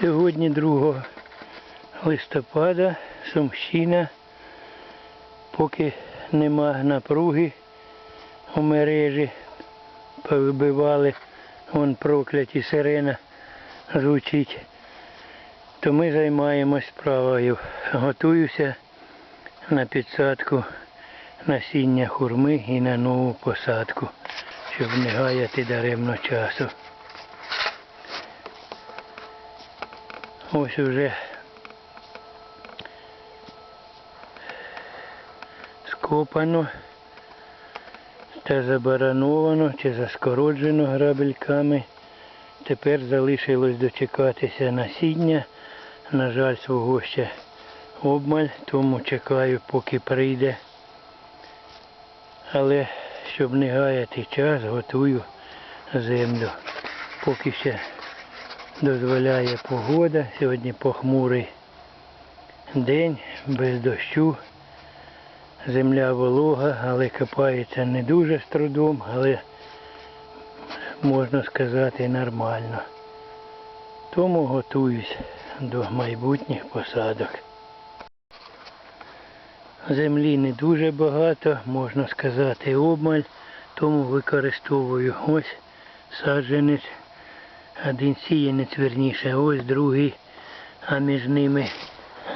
Сьогодні 2 листопада, Сумщина, поки нема напруги у мережі, повибивали, вон прокляті сирена звучить, то ми займаємось справою. Готуюся на підсадку насіння хурми і на нову посадку, щоб не гаяти даремно часу. Ось уже скопано та забарановано чи заскороджено грабельками. Тепер залишилось дочекатися насіння. На жаль, свого ще обмаль, тому чекаю, поки прийде. Але щоб не гаяти час, готую землю. Поки ще дозволяє погода. Сьогодні похмурий день, без дощу. Земля волога, але копається не дуже з трудом, але можна сказати нормально. Тому готуюсь до майбутніх посадок. Землі не дуже багато, можна сказати, обмаль, тому використовую ось саджанець один сіянець верніше, ось другий, а між ними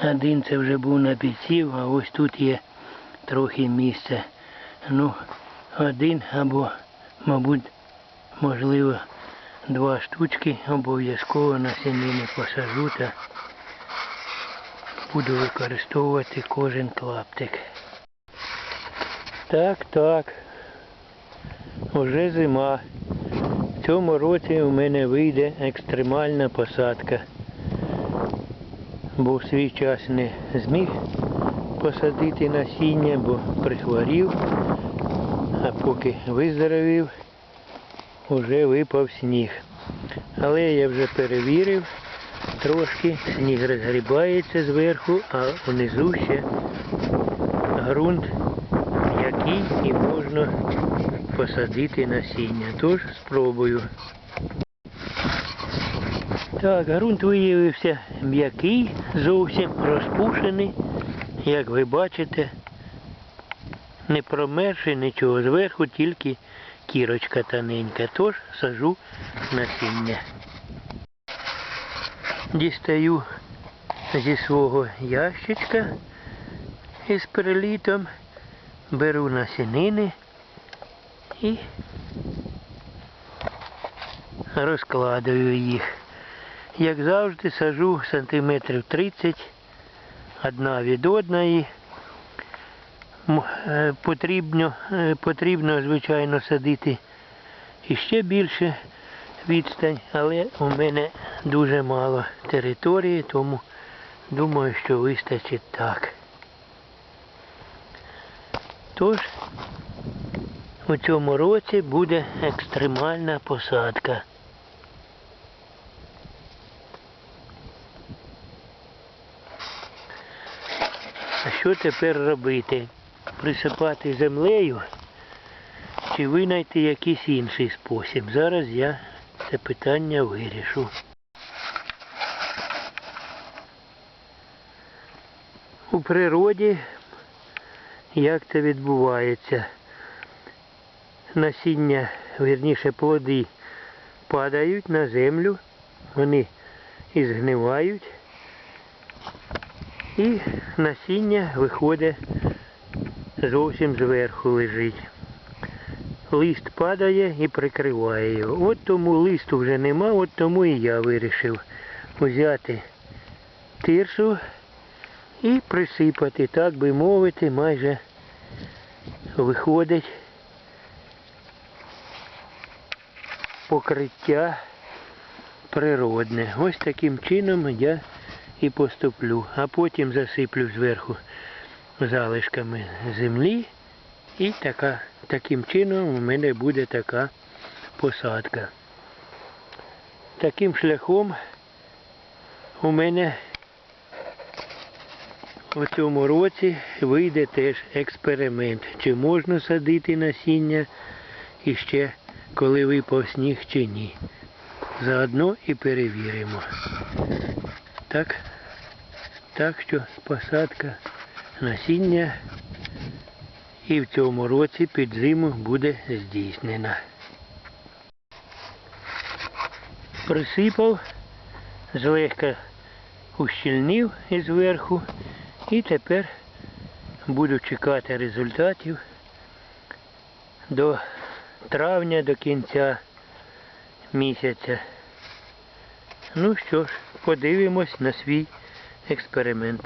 один це вже був на підсів, а ось тут є трохи місця. Ну, один або, мабуть, можливо, два штучки обов'язково на сімейні посажу та буду використовувати кожен клаптик. Так, так. Уже зима. В цьому році у мене вийде екстремальна посадка. Бо в свій час не зміг посадити насіння, бо прихворів, а поки виздоровів, вже випав сніг. Але я вже перевірив трошки, сніг розгрібається зверху, а внизу ще ґрунт м'який і можна посадити насіння. Тож спробую. Так, ґрунт виявився м'який, зовсім розпушений. Як ви бачите, не промерзший нічого зверху, тільки кірочка тоненька. Тож сажу насіння. Дістаю зі свого ящичка із перелітом, беру насінини і розкладаю їх. Як завжди, сажу сантиметрів 30 одна від одної. Е, Потрібно, е, потрібно, звичайно, садити іще більше відстань, але у мене дуже мало території, тому думаю, що вистачить так. Тож, у цьому році буде екстремальна посадка. А що тепер робити? Присипати землею чи винайти якийсь інший спосіб? Зараз я це питання вирішу. У природі як це відбувається? Насіння, вірніше плоди падають на землю, вони і згнивають, і насіння виходить зовсім зверху лежить. Лист падає і прикриває його. От тому листу вже нема, от тому і я вирішив взяти тирсу і присипати, так би мовити, майже виходить покриття природне. Ось таким чином я і поступлю, а потім засиплю зверху залишками землі і така, таким чином у мене буде така посадка. Таким шляхом у мене у цьому році вийде теж експеримент, чи можна садити насіння іще, коли випав сніг чи ні. заодно і перевіримо. Так, так що посадка насіння і в цьому році під зиму буде здійснена. Присипав, злегка ущільнив зверху і тепер буду чекати результатів до травня, до кінця місяця. Ну що ж, подивимось на свій експеримент.